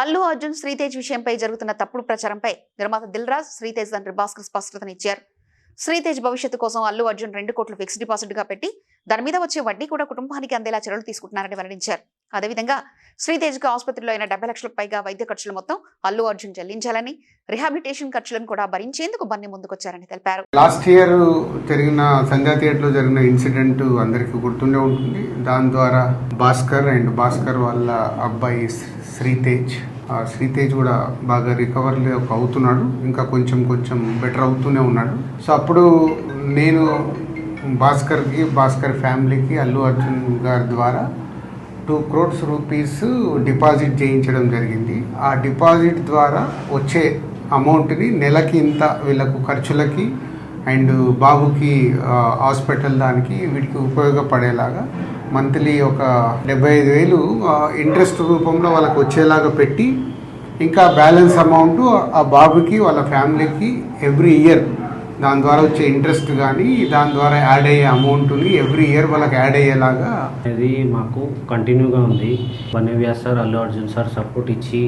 అల్లు అర్జున్ శ్రీతేజ్ విషయంపై జరుగుతున్న తప్పుడు ప్రచారంపై నిర్మాత దిల్ రాజ్ శ్రీతేజ్ తండ్రి భాస్కర్ స్పష్టతనిచ్చారు శ్రీతేజ్ భవిష్యత్తు కోసం అల్లు అర్జున్ రెండు కోట్లు ఫిక్స్డ్ డిపాజిట్గా పెట్టి దాని మీద వచ్చే వడ్డీ కూడా కుటుంబానికి అందేలా చర్యలు తీసుకుంటున్నారని వెల్లడించారు. అదేవిధంగా శ్రీతేజ్కి ఆసుపత్రిలో అయిన డెబ్బై లక్షలకు పైగా వైద్య ఖర్చులు మొత్తం అల్లు అర్జున్ చెల్లించాలని రిహాబిలిటేషన్ ఖర్చులను కూడా భరించేందుకు బన్నీ ముందుకొచ్చారని తెలిపారు. లాస్ట్ ఇయర్ జరిగిన సంధ్యా థియేటర్లో జరిగిన ఇన్సిడెంట్ అందరికీ గుర్తుండే ఉంటుంది. దాని ద్వారా భాస్కర్ అండ్ భాస్కర్ వాళ్ళ అబ్బాయి శ్రీతేజ్. ఆ శ్రీతేజ్ కూడా బాగా రికవర్ అవుతున్నాడు. ఇంకా కొంచెం కొంచెం బెటర్ అవుతూనే ఉన్నాడు. సో అప్పుడు నేను భాస్కర్కి భాస్కర్ ఫ్యామిలీకి అల్లు అర్జున్ గారి ద్వారా టూ క్రోడ్స్ రూపీస్ డిపాజిట్ చేయించడం జరిగింది. ఆ డిపాజిట్ ద్వారా వచ్చే అమౌంట్ని నెలకి ఇంత వీళ్ళకు ఖర్చులకి అండ్ బాబుకి హాస్పిటల్ దానికి వీటికి ఉపయోగపడేలాగా మంత్లీ ఒక డెబ్బై ఐదు వేలు ఇంట్రెస్ట్ రూపంలో వాళ్ళకి వచ్చేలాగా పెట్టి ఇంకా బ్యాలెన్స్ అమౌంట్ ఆ బాబుకి వాళ్ళ ఫ్యామిలీకి ఎవ్రీ ఇయర్ దాని ద్వారా వచ్చే ఇంట్రెస్ట్ కానీ దాని ద్వారా యాడ్ అయ్యే అమౌంట్ని ఎవ్రీ ఇయర్ వాళ్ళకి యాడ్ అయ్యేలాగా అనేది మాకు కంటిన్యూగా ఉంది. Bunny sir Allu Arjun sir support ఇచ్చి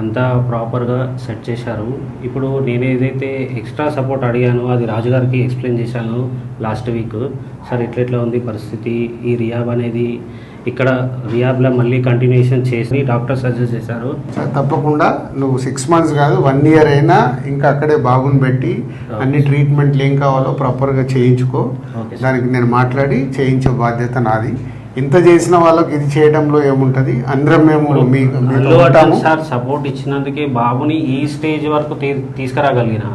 అంతా ప్రాపర్గా సెట్ చేశారు. ఇప్పుడు నేను ఏదైతే ఎక్స్ట్రా సపోర్ట్ అడిగానో అది రాజుగారికి ఎక్స్ప్లెయిన్ చేశాను లాస్ట్ వీక్ సార్ ఇట్లెట్లా ఉంది పరిస్థితి ఈ రియాబ్ అనేది ఇక్కడ రియాబ్లో మళ్ళీ కంటిన్యూషన్ చేసి డాక్టర్ సజెస్ట్ చేశారు. తప్పకుండా. నువ్వు సిక్స్ మంత్స్ కాదు వన్ ఇయర్ అయినా ఇంకా అక్కడే బాబుని పెట్టి అన్ని ట్రీట్మెంట్లు ఏం కావాలో ప్రాపర్గా చేయించుకో. దానికి నేను మాట్లాడి చేయించే బాధ్యత నాది. ఇంత చేసిన వాళ్ళకి ఇది చేయడంలో ఏముంటుంది? అందరం మేము సార్ సపోర్ట్ ఇచ్చినందుకే బాబుని ఈ స్టేజ్ వరకు తీసుకురాగలిగిన.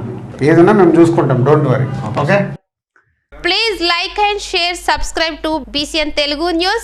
ఏదైనా మేము చూసుకుంటాం don't worry okay. Please like and share, subscribe to BCN Telugu News.